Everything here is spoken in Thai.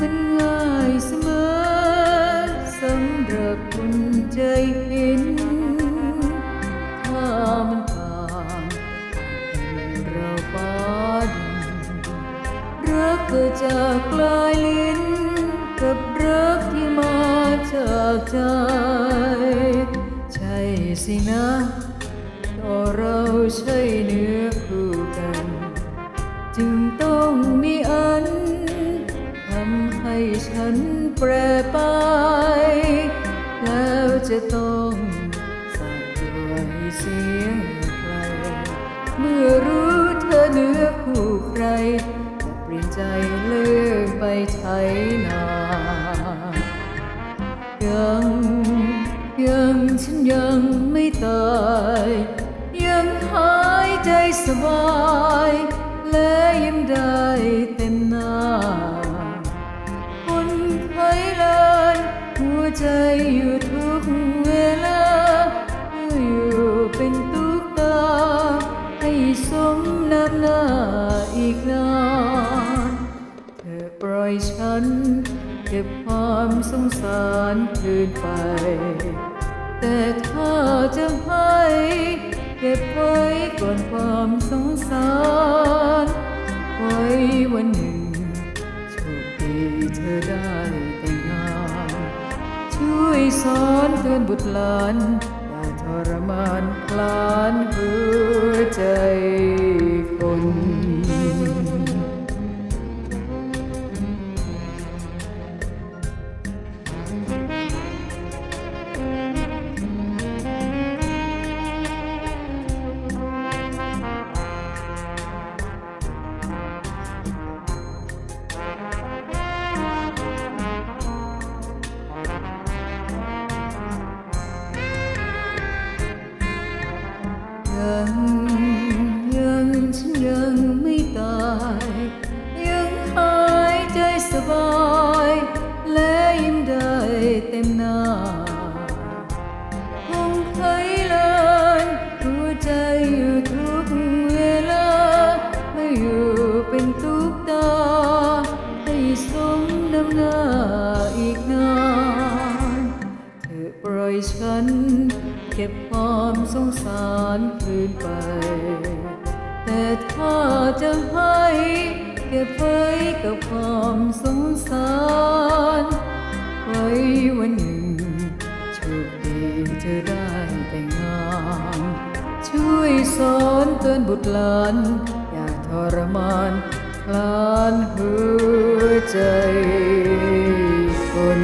มันง่ายเสมอสำหรับคนใจเห็น ถ้ามันผ่านเป็นเราฟ้าดิรักจากลายลิ้น กับรักที่มาจากใจ ใช่สินะต่อเราใช่เนื้อคู่กัน จึงต้องมีอา ให้ฉันแปรไป แล้วจะต้องสั่นตัวให้เสียงใคร เมื่อรู้เธอเนื้อคู่ใครจะเปลี่ยนใจเลิกไปใช้นายังยังฉันยังไม่ตาย ยังหายใจสบาย อยฉัน เก็บความสงสารคืนไป แต่ถ้าจะให้เก็บไว้ก่อนความสงสารไว้วันหนึ่งโชคดีเธอได้แต่งงาน ช่วยสอนเตือนบุตรหลานอย่าทรมานคลานหัวใจ ยังยังฉันยังไม่ตาย ยังหายใจสบาย และยิ้มได้เต็มหน้าคงเคยเลินหัวใจอยู่ทุกเวลา ไม่อยู่เป็นตุ๊กตา ให้สมน้ำหน้าอีกนานเธอปล่อยฉัน เก็บความสงสารคืนไป แต่ถ้าจะให้เก็บไว้กับความสงสารไว้วันหนึ่งโชคดีเธอได้แต่งงานช่วยสอนเตือนบุตรหลานอย่าทรมานคลานหัวใจคน